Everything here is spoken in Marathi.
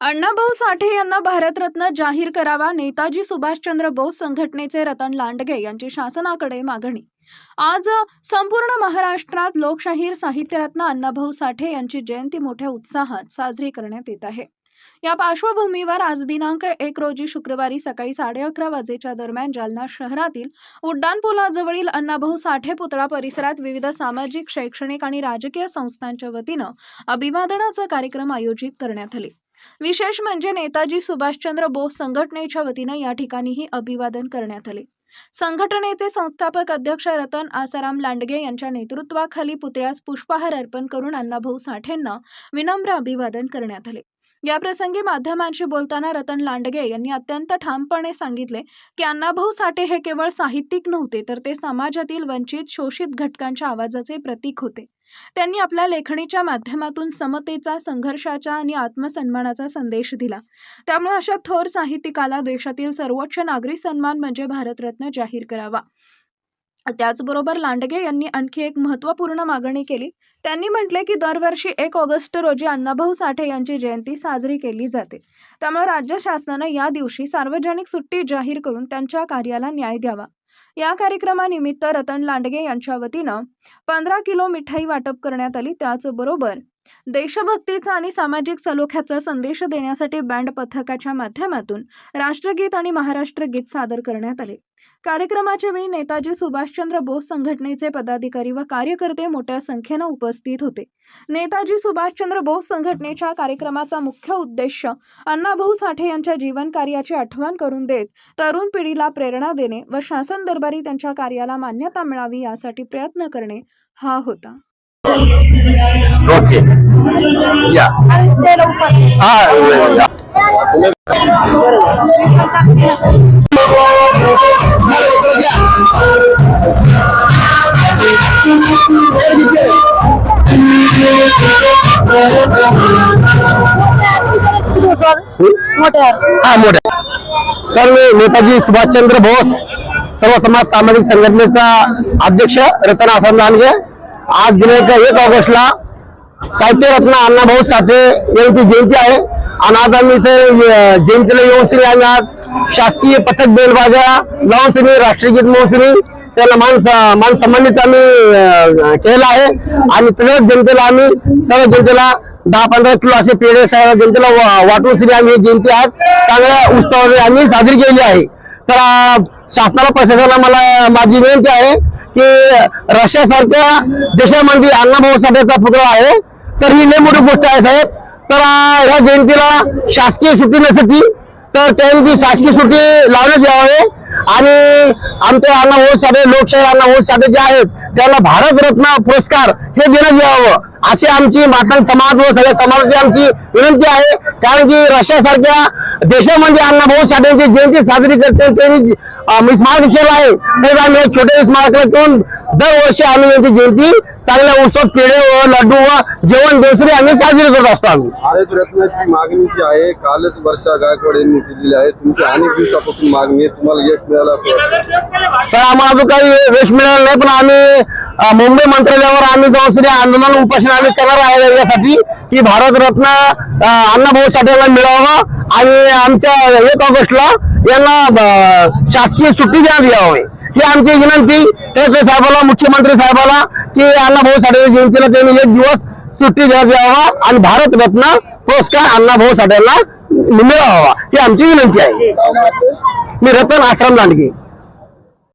अण्णाभाऊ साठे यांना भारतरत्न जाहीर करावा नेताजी सुभाषचंद्र बोस संघटनेचे रतन लांडगे यांची शासनाकडे मागणी. आज संपूर्ण महाराष्ट्रात लोकशाहीर साहित्यरत्न अण्णाभाऊ साठे यांची जयंती मोठ्या उत्साहात साजरी करण्यात येत आहे. या पार्श्वभूमीवर आज दिनांक एक रोजी शुक्रवारी सकाळी साडे अकरा वाजेच्या दरम्यान जालना शहरातील उड्डाणपुलाजवळील अण्णाभाऊ साठे पुतळा परिसरात विविध सामाजिक शैक्षणिक आणि राजकीय संस्थांच्या वतीनं अभिवादनाचा कार्यक्रम आयोजित करण्यात आले. विशेष म्हणजे नेताजी सुभाषचंद्र बोस संघटनेच्या वतीनं या ठिकाणीही अभिवादन करण्यात आले. संघटनेचे संस्थापक अध्यक्ष रतन आसाराम लांडगे यांच्या नेतृत्वाखाली पुतळ्यास पुष्पहार अर्पण करून अण्णाभाऊ साठेंना विनम्र अभिवादन करण्यात आले. याप्रसंगी माध्यमांशी बोलताना रतन लांडगे यांनी अत्यंत ठामपणे सांगितले की अण्णाभाऊ साठे हे केवळ साहित्यिक नव्हते तर ते समाजातील वंचित शोषित घटकांच्या आवाजाचे प्रतीक होते. त्यांनी आपल्या लेखणीच्या माध्यमातून समतेचा संघर्षाचा आणि आत्मसन्मानाचा संदेश दिला. त्यामुळे अशा थोर साहित्यिकाला देशातील सर्वोच्च नागरी सन्मान म्हणजे भारतरत्न जाहीर करावा. त्याचबरोबर लांडगे यांनी आणखी एक महत्त्वपूर्ण मागणी केली. त्यांनी म्हटले की दरवर्षी एक ऑगस्ट रोजी अण्णाभाऊ साठे यांची जयंती साजरी केली जाते. त्यामुळे राज्य शासनानं या दिवशी सार्वजनिक सुट्टी जाहीर करून त्यांच्या कार्याला न्याय द्यावा. या कार्यक्रमानिमित्त रतन लांडगे यांच्या वतीनं पंधरा किलो मिठाई वाटप करण्यात आली. त्याचबरोबर देशभक्तीचा आणि सामाजिक सलोख्याचा संदेश देण्यासाठी बँड पथकाच्या माध्यमातून राष्ट्रगीत आणि महाराष्ट्र गीत सादर करण्यात आले. कार्यक्रमाच्या वेळी नेताजी सुभाषचंद्र बोस संघटनेचे पदाधिकारी व कार्यकर्ते मोठ्या संख्येनं उपस्थित होते. नेताजी सुभाषचंद्र बोस संघटनेच्या कार्यक्रमाचा मुख्य उद्देश अण्णाभाऊ साठे यांच्या जीवन कार्याची आठवण करून देत तरुण पिढीला प्रेरणा देणे व शासन दरबारी त्यांच्या कार्याला मान्यता मिळावी यासाठी प्रयत्न करणे हा होता. ओके या हा मोठ्या. सर नेताजी सुभाषचंद्र बोस सर्व समाज सामाजिक संघटनेचा अध्यक्ष रतन आसाम लांडगे आज दिनांक एक ऑगस्टला साहित्यरत्न अण्णाभाऊ साठे यांची जयंती आहे. आणि आज आम्ही इथे जयंतीला येऊन श्री आम्ही आज शासकीय पथक बेलबाजा लावून श्री राष्ट्रगीत गीत श्री त्याला मान स- मान सन्मानित आम्ही केलं आहे. आणि तसंच जनतेला आम्ही सर्व जनतेला दहा पंधरा किलो असे पेढे सर्व जनतेला वाटून श्री आम्ही जयंती आज चांगल्या उत्सवाने आम्ही साजरी केली आहे. तर शासनाला प्रशासनाला मला माझी विनंती आहे की रशियासारख्या देशामध्ये अण्णाभाऊ साठेचा पुतळा आहे. तर ही लई मोठी गोष्ट आहे साहेब. तर ह्या जयंतीला शासकीय सुट्टी नसती तर त्यांची शासकीय सुट्टी लावण्यात यावे. आणि आमचे अण्णाभाऊ साठे लोकशाही अण्णाभाऊ साठे जे आहेत त्यांना भारतरत्न पुरस्कार हे देण्यात यावं. अशी आमची मातंग समाज व सगळ्या समाजाची आमची विनंती आहे. कारण की रशियासारख्या देशामध्ये अण्णाभाऊ साठेंची जयंती साजरी करते त्यांनी स्मारक केलं आहे. तर आम्ही छोटे स्मारकाला ठेवून दरवर्षी आम्ही यांची जयंती चांगल्या उत्सव पेढे व लड्डू व जेवण दुसरी आम्ही साजरी करत असतो आम्ही. रत्नाची मागणी जी आहे कालच वर्षा गायकवाड यांनी केलेली आहे. तुमची अनेक दिवसापासून मागणी आहे तुम्हाला यश मिळालं सर आम्हाला काही यश मिळालं नाही पण आम्ही मुंबई मंत्रालयावर आम्ही जाऊन श्री आंदोलन उपोषण आम्ही करणार आहे यासाठी की भारतरत्न अण्णाभाऊ साठेला मिळावा आणि आमच्या एक ऑगस्टला यांना शासकीय सुट्टी द्यावी यावी. ही आमची विनंती टेकले साहेबाला मुख्यमंत्री साहेबाला की अण्णाभाऊ साठे जयंतीला त्यांनी एक दिवस सुट्टी द्यावी यावा आणि भारतरत्न पुरस्कार अण्णाभाऊ साठेला मिळावा. ही आमची विनंती आहे. मी रतन आश्रम लांडगे.